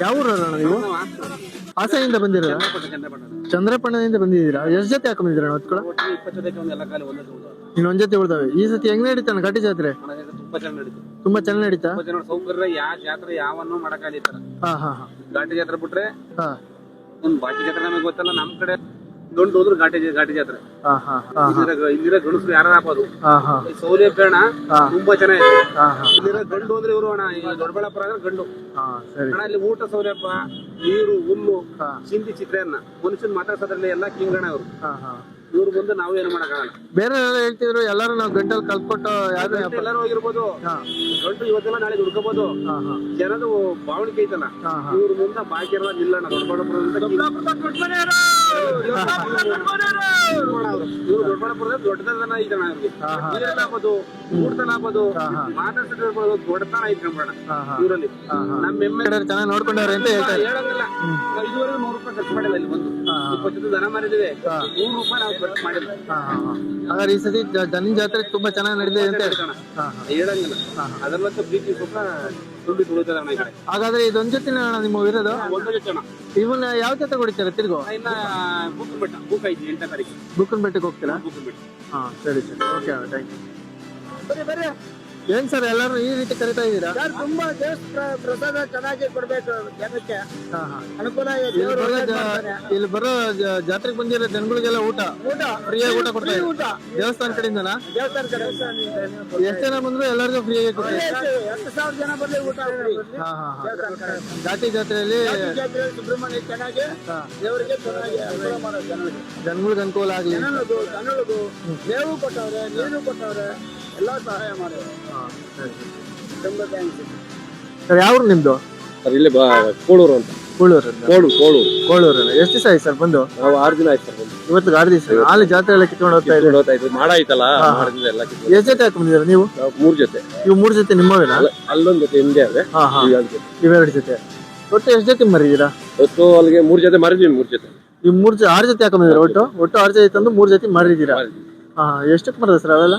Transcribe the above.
ಯಾವ ಊರಣ್ಣ ನೀವು? ಹಾಸನಿಂದ ಬಂದಿರ ಚಂದ್ರಪಣ್ಣದಿಂದ ಬಂದಿದ್ದೀರಾ? ಎಷ್ಟು ಜೊತೆ ಹಾಕೊಂಡಿದ್ದೀರಾ ಹೊತ್ಕೊಳ? ಇನ್ನೊಂದ್ ಜೊತೆ ಉಳ್ದಾವೆ. ಈ ಸತಿ ಹೆಂಗ್ ನಡೀತಾನೆ ಘಾಟಿ ಜಾತ್ರೆ? ತುಂಬಾ ಚೆನ್ನಾಗಿ ನಡೀತು? ಸೌಕರ್ಯ ಯಾವ ಜಾತ್ರೆ ಯಾವನ್ನು ಹಾ ಹಾ ಹಾ. ಘಾಟಿ ಜಾತ್ರೆ ಬಿಟ್ರೆ ಹಾ. ಒಂದ್ ಬಾಕಿ ಜಾತ್ರೆ ನಮಗೆ ಗೊತ್ತಲ್ಲ ನಮ್ ಕಡೆ ದೊಡ್ಡ ಹೋದ್ರು ಘಾಟಿ ಘಾಟಿ ಜಾತ್ರೆ ಇಲ್ಲಿರೋ ಇಲ್ಲಿರೋ ಗಂಡಸರು ಯಾರು ಹಾಕೋದು? ಈ ಸೌಲಭ್ಯ ಅಣ್ಣ ತುಂಬಾ ಚೆನ್ನಾಗಿದೆ ಇಲ್ಲಿರೋ ಗಂಡು ಅಂದ್ರೆ ಇವರು ಅಣ್ಣ ಈ ದೊಡ್ಡಬಳ್ಳಾಪುರ ಅಂದ್ರೆ ಗಂಡು. ಸರಿ. ಅಣ್ಣ ಇಲ್ಲಿ ಊಟ ಸೌಲಭ್ಯ ನೀರು ಹುಲ್ಲು ಹಾ ಚಿಂದಿ ಚಿತ್ರಾನ್ನ. ಮನುಷ್ಯನ್ ಮಾತಾಡ್ಸೋದ್ರಲ್ಲಿ ಎಲ್ಲ ಕಿಂಗಣ ಅವರು ಹಾ ಹಾ. ಇವ್ರು ಬಂದು ನಾವು ಏನು ಮಾಡಕ್ಕಾಗಲ್ಲ. ಬೇರೆ ಹೇಳ್ತಿದ್ರು ಎಲ್ಲಾರು ನಾವು ಗಂಟಲ್ ಕಲ್ತ್ಕೊಟ್ಟು ಯಾರು ಎಲ್ಲರೂ ಹೋಗಿರ್ಬೋದು. ಹಾ. ಗಂಟು ಇವತ್ತೆಲ್ಲ ನಾಳೆ ದುಡ್ಕೋಬಹುದು ಜನದು ಭಾವಣಿಕೆ ಐತಲ್ಲ. ಇವ್ರ ಮುಂದೆ ಬಾಕಿ ಎಲ್ಲ ನಿಲ್ಲಣ್ಣ ಇವ್ರು ದೊಡ್ಡಬಳ್ಳಾಪುರದ ಹಾ ನೀರಲ್ಲಿ ಹಾಕೋದು ಊಟದಲ್ಲಿ ಹಾಕೋದು ಹಾ ಹಾ. ಮಾತಾಡ್ಸಿರ್ಬೋದು ದೊಡ್ಡತನ ಇವರಲ್ಲಿ ನಮ್ಮ ಎಮ್ಮೆ ಚೆನ್ನಾಗಿ ನೋಡ್ಕೊಂಡವ್ರೆ ಅಂತ ಹೇಳ್ತಾರೆ ನಾವು ಇದುವರೆಗೂ ನೂರು ರೂಪಾಯಿ ಖರ್ಚು ಮಾಡಿಲ್ಲ ಇಲ್ಲಿ ಬಂದು. ಇಪ್ಪತ್ತು ದನ ಮಾರಿದ್ದೀವಿ. ನೂರು ರೂಪಾಯಿ ನಾವು ಖರ್ಚು ಮಾಡಿಲ್ಲ. ಹಾಗಾದ್ರೆ ಈ ಸತಿ ಜನ ಜಾತ್ರೆ ತುಂಬಾ ಚೆನ್ನಾಗಿ ನಡೆದಿದೆ ಅಂತ ಹೇಳಂಗಿಲ್ಲ. ಅದರಲ್ಲಂತೂ ಪ್ರೀತಿ ಸ್ವಲ್ಪ ದುಡ್ಡು ತುಳಿತದ ಅಣ್ಣ ಈ ಕಡೆ. ಹಾಗಾದ್ರೆ ಇದೊಂದ್ ಜೊತೆ ನಿಮ್ಮ ಇರೋದು ಒಂದು ಜೊತೆ ಅಣ್ಣ. ಇವನ್ನ ಯಾವ ಜೊತೆ ಕೊಡ್ತೀರಾ ತಿರ್ಗು? ಇನ್ನ ಬುಕ್ ಬೆಟ್ಟ ಬುಕ್ ಐತಿ ಎಂಟನೇ ತಾರೀಕು. ಬುಕ್ಕನ್ ಬೆಟ್ಟಕ್ಕೆ ಹೋಗ್ತೀರಾ? ಬುಕ್ಕನ್ ಬೆಟ್ಟ. ಹಾ ಸರಿ ಸರಿ. ಓಕೆ ಥ್ಯಾಂಕ್ ಯು ಏನ್ ಸರ್ ಎಲ್ಲರೂ ಈ ರೀತಿ ಕರಿತಾ ಇದ್ದೀರಾ? ತುಂಬಾ ದೇವಸ್ಥಾನ ಪ್ರಸಾದ ಚೆನ್ನಾಗಿ ಕೊಡ್ಬೇಕು ಜನಕ್ಕೆ. ಅನುಕೂಲ ಇಲ್ಲಿ ಬರೋ ಜ- ಇಲ್ಲಿ ಬರೋ ಜ- ಜಾತ್ರೆಗೆ ಬಂದಿರೋ ಜನಗಳಿಗೆಲ್ಲ ಊಟ? ಊಟ ಫ್ರೀಯಾಗಿ ಊಟ ಕೊಡ್ತಾ? ಊಟ. ದೇವಸ್ಥಾನ ಕಡೆಯಿಂದನಾ? ದೇವಸ್ಥಾನ ಕಡೆ ಎಷ್ಟು ಜನ ಬಂದ್ರು ಎಲ್ಲರಿಗೂ ಫ್ರೀಯಾಗಿ ಕೊಡ್ತಾ ಇದ್ದೀರಾ? ಎಷ್ಟು ಸಾವಿರ ಜನ ಬಂದ್ರೆ ಊಟ free. ಹಾ ಹಾ ಹಾ. ಘಾಟಿ ಜಾತ್ರೆಯಲ್ಲಿ ಜಾತ್ರೆ ಸುಬ್ರಹ್ಮಣ್ಯ ಚೆನ್ನಾಗಿ ದೇವರಿಗೆ ಚೆನ್ನಾಗಿ ಅನುಕೂಲ ಮಾಡೋದು ಜನರಿಗೆ. ಜನಗಳಿಗೆ ಅನುಕೂಲ ಆಗ್ಲಿ. ಮೇವು ಕೊಟ್ಟವ್ರೆ ನೀರು ಕೊಟ್ಟವ್ರೆ ಎಲ್ಲ ಸಹಾಯ ಮಾಡಿದ್ರು ಹಾ, ಸರಿ. ತುಂಬ ಥ್ಯಾಂಕ್ಸ್ ಸರ್ ಯಾವ ಇಲ್ಲಿ ಕೋಳೂರು ಅಂತ. ಕೋಳೂರು ಕೋಳು ಕೋಳು ಕೋಳೂರು ಎಷ್ಟು ದಿವಸ ಆಯ್ತು ಸರ್ ಬಂದು? ನಾವು ಆರು ದಿನ ಆಯ್ತು ಸರ್ ಬಂದು. ಇವತ್ತು ಆರು ದಿವಸ? ಅಲ್ಲಿ ಜಾತ್ರೆ ಎಲ್ಲ ಕಿತ್ಕೊಂಡು ಹೋಗ್ತಾ ಇದ್ವಿ ಮಾಡ ಆಯ್ತಲ್ಲ. ಮಾಡದಿಂದ ಎಲ್ಲ ಎಷ್ಟು ಜೊತೆ ಹಾಕೊಂಡಿದ್ದೀರಾ ನೀವು? ಮೂರು ಜೊತೆ. ಇವು ಮೂರು ಜೊತೆ ನಿಮ್ಮವೇನಾ? ಅಲ್ಲ- ಅಲ್ಲೊಂದ್ ಜೊತೆ ಹಿಂದೆ ಅದೇ. ಹಾ ಹಾ. ಈಗ ಒಂದ್ ಜೊತೆ. ಇವೆರಡು ಜೊತೆ. ಒಟ್ಟು ಎಷ್ಟು ಜೊತೆ ಮರಿದೀರಾ? ಒಟ್ಟು ಅಲ್ಲಿಗೆ ಮೂರು ಜೊತೆ ಮಾರಿದ್ವಿ ಮೂರು ಜೊತೆ. ನೀವು ಮೂರು ಜೊ ಆರು ಜೊತೆ ಹಾಕೊಂಡಿದ್ದೀರಾ ಒಟ್ಟು? ಒಟ್ಟು ಆರು ಜೊತೆ ತಂದು ಮೂರು ಜೊತೆ ಮರಿದೀರಾ. ಹಾ. ಎಷ್ಟಕ್ಕೆ ಮರದ ಸರ್ ಅವೆಲ್ಲ?